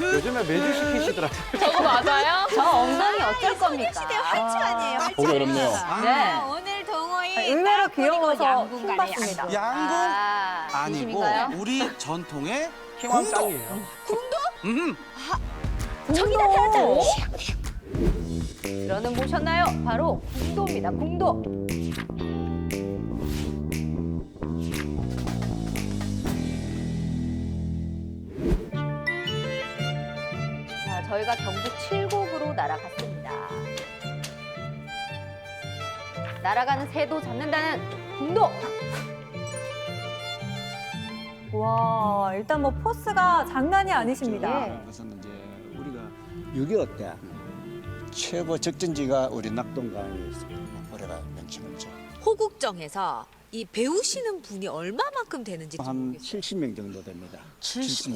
요즘에 매주 시키시더라. 저거 맞아요? 저 엉덩이 어쩔 겁니까? 시대 활주 아니에요? 활주. 보기 어렵네요. 네. 아, 오늘 동호회 의외로 딱 보니까 귀여워서 가네, 받습니다. 양궁. 아, 아니고 진심인가요? 우리 전통의 희망 공도. 땅이에요. 음. 저기다 태웠다. 들어는 보셨나요? 바로 궁도입니다. 궁도. 저희가 경북 칠곡으로 날아갔습니다. 날아가는 새도 잡는다는 궁도. 와, 일단 뭐 포스가 장난이 아니십니다. 예. 그것은 이제 우리가 6.25 때 최고 적전지가 우리 낙동강이었습니다. 올해가 명칭이죠. 호국정에서 이 배우시는 분이 얼마 만큼 되는지 좀한 모르겠어요. 70명 정도 됩니다. 70명.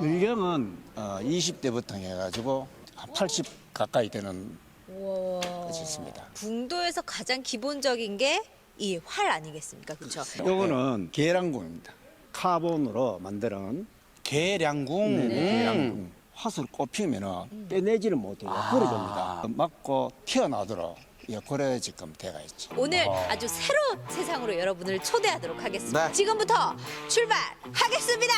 네. 연령은 어, 20대부터 해가지고 한 80 가까이 되는. 것이 있습니다. 궁도에서 가장 기본적인 게 이 활 아니겠습니까? 그렇죠? 요거는 계량궁입니다. 카본으로 만드는 계량궁. 네, 음. 계량궁. 화술 꼽히면은 빼내지를 못해요. 부러집니다. 맞고 튀어나오도록 고래 지금 돼가 있죠. 오늘 아주 새로운 세상으로 여러분을 초대하도록 하겠습니다. 네. 지금부터 출발하겠습니다.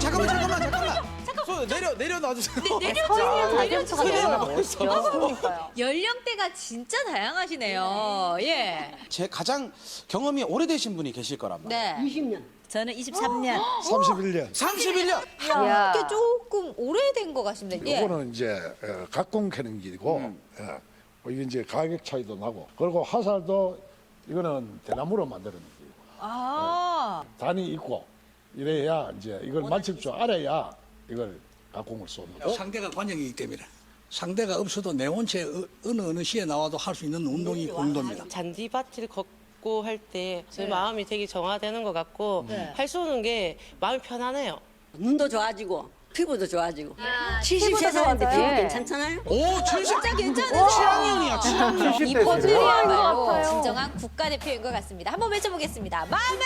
잠깐만 잠깐만 소 내려 내려 놔 주세요. 자전거가 소리 너무 나고 있어. 멋져. 연령대가 진짜 다양하시네요. 예. 제 가장 경험이 오래되신 분이 계실 거란 말이에요. 네. 저는 23년. 31년. 31년. 이야. 이게 조금 오래된 것 같습니다. 예. 요거는 이제 어, 각공 캐는 길이고 예. 뭐 이게 이제 가격 차이도 나고 그리고 화살도 이거는 대나무로 만드는 길이고 아. 단이 있고 이래야 이제 이걸 맞출 줄 알아야 이걸 각공을 쏘는 거. 상대가 관정이기 때문에 상대가 없어도 내 원체 어- 어느 어느 시에 나와도 할 수 있는 운동이 공도입니다. 잔디밭을 걷고 할 때 제 마음이 되게 정화되는 것 같고 네. 할수 있는 게 마음이 편하네요. 눈도 좋아지고 피부도 좋아지고 아, 70세 사는데 좋아져요. 피부 예. 괜찮잖아요? 오 70. 진짜 괜찮으세요. 취향형이야 취향형. 70대 이 세요. 포즈야말로 같아요. 진정한 국가대표인 것 같습니다. 한번 외쳐보겠습니다. 마음은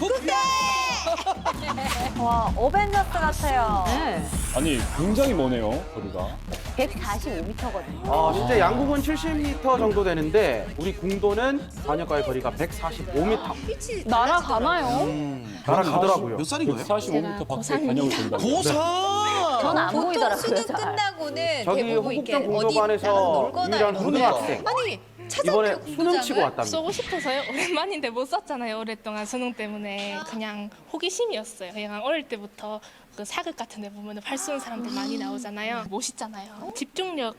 국대! 와, 어벤져스 같아요. 네. 아니 굉장히 머네요 거리가. 145m거든요. 어, 진짜 양궁은 70m 정도 되는데 우리 궁도는 반역과의 거리가 145m. 빛이 날아가나요? 음. 날아가더라고요. 몇 살인 거예요? 145m 밖에 반영이 된다고. 고사. 저는 안 보통 보이더라고요. 수능 잘. 끝나고는 저기 대부분 이렇게 어디 나가서 놀거나 유일한 이러는데 고등학생. 아니 이번에 찾아내요 수능 치고 왔답니다. 쏘고 싶어서요. 오랜만인데 못 쐈잖아요. 오랫동안 수능 때문에 그냥 호기심이었어요. 그냥 어릴 때부터 그 사극 같은 데 보면 활 쏘는 사람들 많이 나오잖아요. 멋있잖아요. 집중력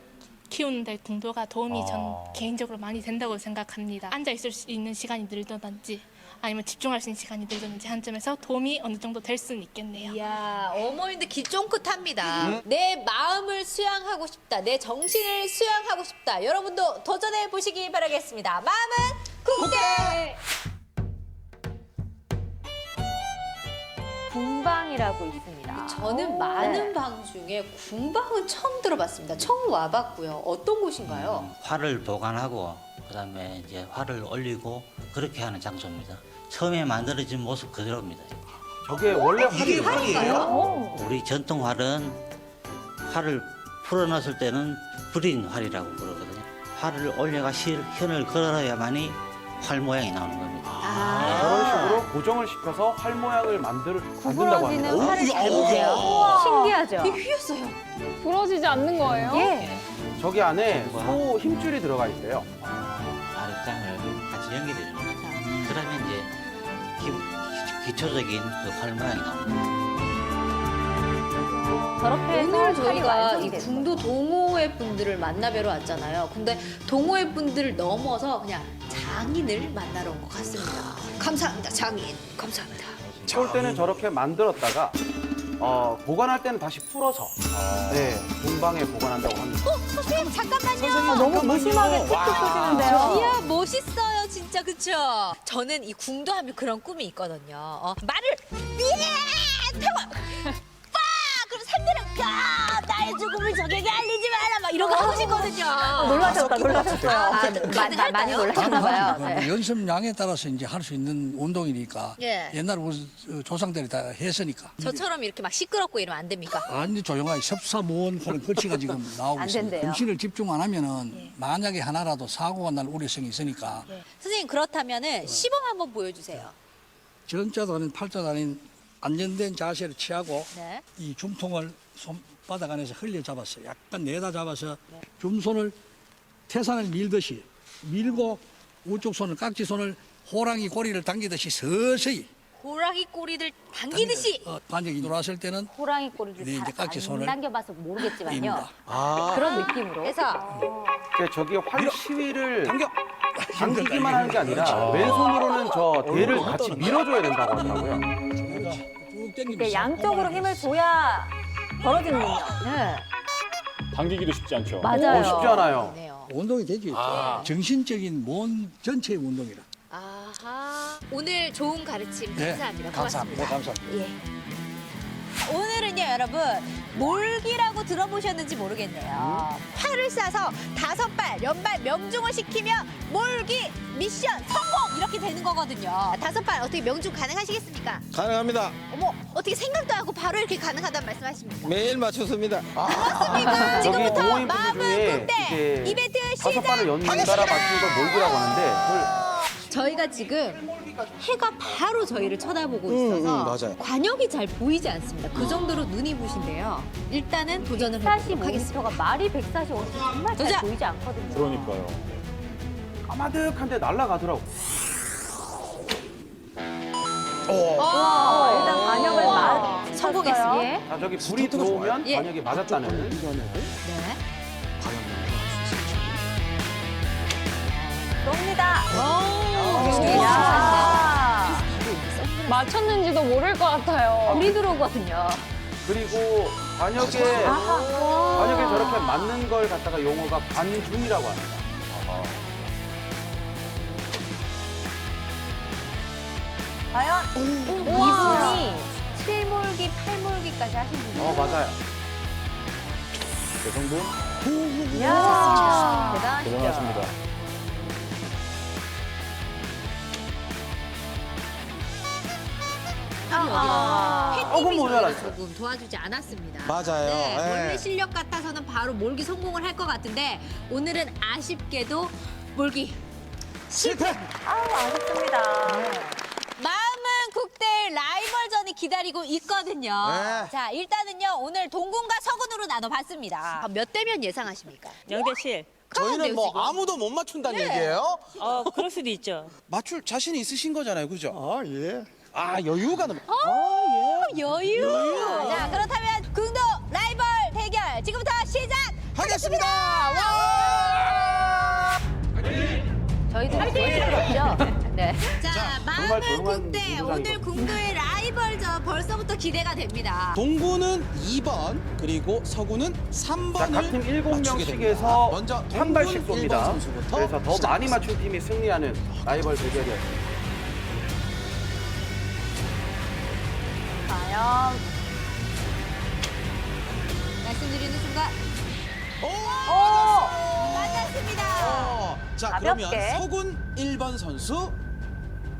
키우는데 궁도가 도움이 전 개인적으로 많이 된다고 생각합니다. 앉아 있을 수 있는 시간이 늘던지 아니면 집중할 수 있는 시간이 늘던지 한 점에서 도움이 어느 정도 될 수는 있겠네요. 이야 어머님들 기 쫑긋합니다. 내 마음을 수양하고 싶다. 내 정신을 수양하고 싶다. 여러분도 도전해 보시기 바라겠습니다. 마음은 국대. 궁방이라고 있습니다. 저는 오, 많은 네. 방 중에 궁방은 처음 들어봤습니다. 처음 와봤고요. 어떤 곳인가요? 활을 보관하고 그다음에 이제 활을 올리고 그렇게 하는 장소입니다. 처음에 만들어진 모습 그대로입니다. 저게 원래 이게 활이에요. 활이에요? 우리 전통 활은 활을 풀어놨을 때는 불인 활이라고 그러거든요. 활을 올려가 실, 현을 걸어야만이 활 모양이 나오는 겁니다. 저런 식으로 고정을 시켜서 활 모양을 만들, 만든다고 합니다. 구부러지는 활을. 우와. 신기하죠? 되게 휘었어요. 부러지지 않는 거예요? 예. 저기 안에 소 힘줄이 들어가 있대요. 활입장을 같이 연결해 줍니다. 그러면 이제 기, 기초적인 그 활 모양이 나옵니다. 저렇게 해서 오늘 활이 저희가 완성이 이 되는 궁도 동호회 분들을 만나뵈러 왔잖아요. 근데 동호회 분들을 넘어서 그냥 장인을 만나러 온 것 같습니다. 감사합니다, 장인. 감사합니다. 쏠 때는 저렇게 만들었다가 어, 보관할 때는 다시 풀어서 네, 공방에 보관한다고 합니다. 아, 너무 무심하게 틱틱 쏘시는데요. 이야 멋있어요 진짜 그쵸? 저는 이 궁도 하면 그런 꿈이 있거든요. 어, 말을 예 태워 가! 나의 죽음을 적에게 알리지 마라! 막 이런 거 하고 싶거든요. 놀라셨다, 놀라셨어요. 아, 마- 마- 많이 놀라셨나 봐요. 그 네. 연습량에 따라서 이제 할 수 있는 운동이니까 예. 옛날 우리 조상들이 다 했으니까 저처럼 이렇게 막 시끄럽고 이러면 안 됩니까? 완전 조용하게 섭사무원 하는 글씨가 지금 나오고 안 있습니다. 된대요. 금신을 집중 안 하면은 만약에 하나라도 사고가 날 우려성이 있으니까 선생님 그렇다면은 시범 한번 보여주세요. 전자도 아닌 팔자도 아닌 안전된 자세를 취하고 네. 이 줌통을 손바닥 안에서 흘려 잡았어요. 약간 내다 잡아서 줌손을 태산을 밀듯이 밀고 우쪽 손을 깍지 손을 호랑이 꼬리를 당기듯이 서서히 호랑이 꼬리를 당기듯이 어, 반격이 들어왔을 때는 호랑이 꼬리를 네, 이제 깍지 잘 손을 안 당겨봐서 모르겠지만요. 입니다. 아, 그런 느낌으로. 해서 이제 저기 활 시위를 당겨. 당기기만 하는 게 아니라 왼손으로는 저 대를 같이 밀어줘야 된다고 하더라고요. 이게 양쪽으로 힘을 줘야 벌어지는군요. 네. 당기기도 쉽지 않죠. 맞아요. 어, 쉽지 않아요. 네요. 운동이 되죠. 정신적인 몸 전체의 운동이라. 아하. 오늘 좋은 가르침 네, 감사합니다. 감사합니다. 고맙습니다. 감사합니다. 예. 오늘은요, 여러분, 몰기라고 들어보셨는지 모르겠네요. 팔을 쏴서 다섯 발, 연발 명중을 시키면 몰기 미션 성공! 이렇게 되는 거거든요. 다섯 발 어떻게 명중 가능하시겠습니까? 가능합니다. 어머, 어떻게 생각도 하고 바로 이렇게 가능하다는 말씀하십니까? 매일 맞췄습니다. 그렇습니까? 저기 지금부터 동호인분들 마음은 중에 국대 이제 이벤트 다섯 시작! 발을 연달아 맞춘 걸 몰기라고 하는데 그걸 저희가 지금 해가 바로 저희를 쳐다보고 있어서 음, 맞아요. 관역이 잘 보이지 않습니다. 그 정도로 눈이 부신데요. 일단은 도전을 해보도록 하겠습니다. 145m가 말이 145m 정말 잘 도전! 보이지 않거든요. 그러니까요. 까마득한데 날아가더라고. 와, 일단 반역을 맞 성공했어요. 예. 자, 저기 불이 들어오면 예. 만약에 맞았다는 네. 놉니다. 오, 야. 맞췄는지도 모를 것 같아요. 불이 들어오거든요. 그리고 관역에 관역에 저렇게 맞는 걸 갖다가 용어가 관중이라고 합니다. 과연 이분이 칠몰기, 팔몰기까지 하신 분이에요. 어 맞아요. 여성분 야. 대단하시죠? 대단하십니다. 아. 햇님이 저희를 모자랐어요. 조금 도와주지 않았습니다. 맞아요. 네, 예. 원래 실력 같아서는 바로 몰기 성공을 할 것 같은데 오늘은 아쉽게도 몰기 실패. 아우, 아쉽습니다. 라이벌전이 기다리고 있거든요. 네. 자, 일단은요, 오늘 동군과 서군으로 나눠봤습니다. 몇 대 면 예상하십니까? 영대실. 저희는 뭐 지금. 아무도 못 맞춘다는 네. 얘기예요? 어, 그럴 수도 있죠. 맞출 자신이 있으신 거잖아요, 그죠? 아, 예. 아 여유가 넘. 어, 여유. 자, 그렇다면 궁도 라이벌 대결 지금부터 시작하겠습니다. 와! 저희도 시끄럽죠? 네. 자, 정말 조용한 국대 운동장이거든요. 오늘 궁도의 라이벌전 벌써부터 기대가 됩니다. 동구는 2번 그리고 서구는 3번을 자, 각팀 7명씩에서 먼저 한 발씩 쏩니다. 1번 선수부터 그래서 더 많이 시작하겠습니다. 맞춘 팀이 승리하는 라이벌 대결이었습니다. 과연 말씀드리는 순간 오! 맞았습니다. 어, 자, 그러면 가볍게. 서군 1번 선수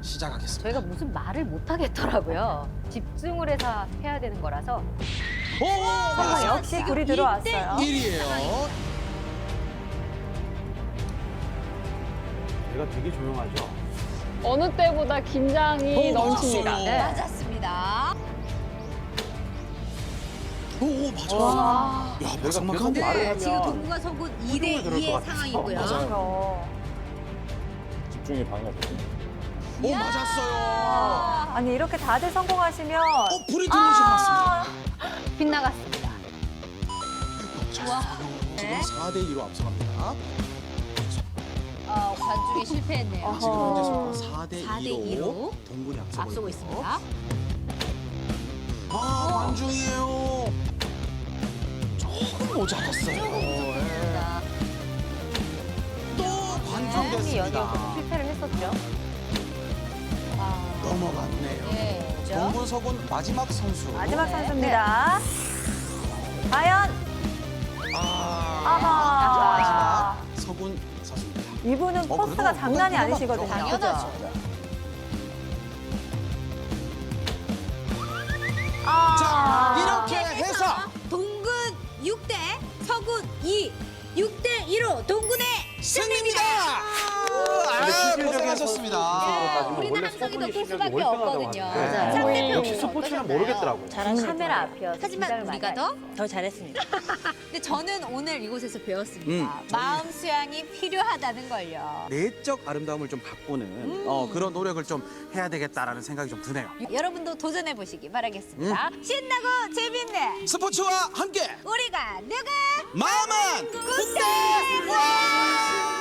시작하겠습니다. 저희가 무슨 말을 못 하겠더라고요. 집중을 해서 해야 되는 거라서. 오! 아. 역시 불이 들어왔어요. 1이에요. 얘가 되게 조용하죠. 어느 때보다 긴장이 오, 넘칩니다. 맞았어요. 네. 맞았습니다. 오, 오 맞아. 와. 야, 계속 막상막한데. 말을 네, 하면 지금 동구가 서군 2대 들을 것 2의 같아요. 상황이고요. 어, 맞아요. 집중이 방해가 되죠. 오, 맞았어요. 아니 이렇게 다들 성공하시면 어, 불이 들어오신 것 같습니다. 빗나갔습니다. 와. 지금 4대 2로 앞서갑니다. 어, 관중이 실패했네요. 지금 현재. 스코어 4대 4대 2로 2로 동군이 앞서고, 앞서고 있고요. 있습니다. 아, 관중이에요. 조금 모자랐어요. 예. 또 관중 상당히 연이어 됐습니다. 실패를 했었죠. 넘어갔네요. 네, 그죠? 동군 서군 마지막 선수. 마지막 네. 선수입니다. 과연 아, 아하. 마지막 서군 선수입니다. 이분은 어, 포스가 그래도 장난이 아니시거든요. 당연하죠. 아. 자, 이렇게 해서 동군 6대 서군 2. 6대 1로 동군의 승리입니다. 근데 아, 실질적인 고생하셨습니다. 서군이 더 실력이 수밖에 없거든요. 맞아요. 상대편 역시 스포츠는 모르겠더라고. 카메라 앞이어서 하지만 우리가 더 더 잘했습니다. 근데 저는 오늘 이곳에서 배웠습니다. 음, 마음 수양이 필요하다는 걸요. 내적 아름다움을 좀 바꾸는 어, 그런 노력을 좀 해야 되겠다라는 생각이 좀 드네요. 여러분도 도전해 보시기 바라겠습니다. 신나고 재밌네. 스포츠와 함께 우리가 누가 마음은 굿대! 와!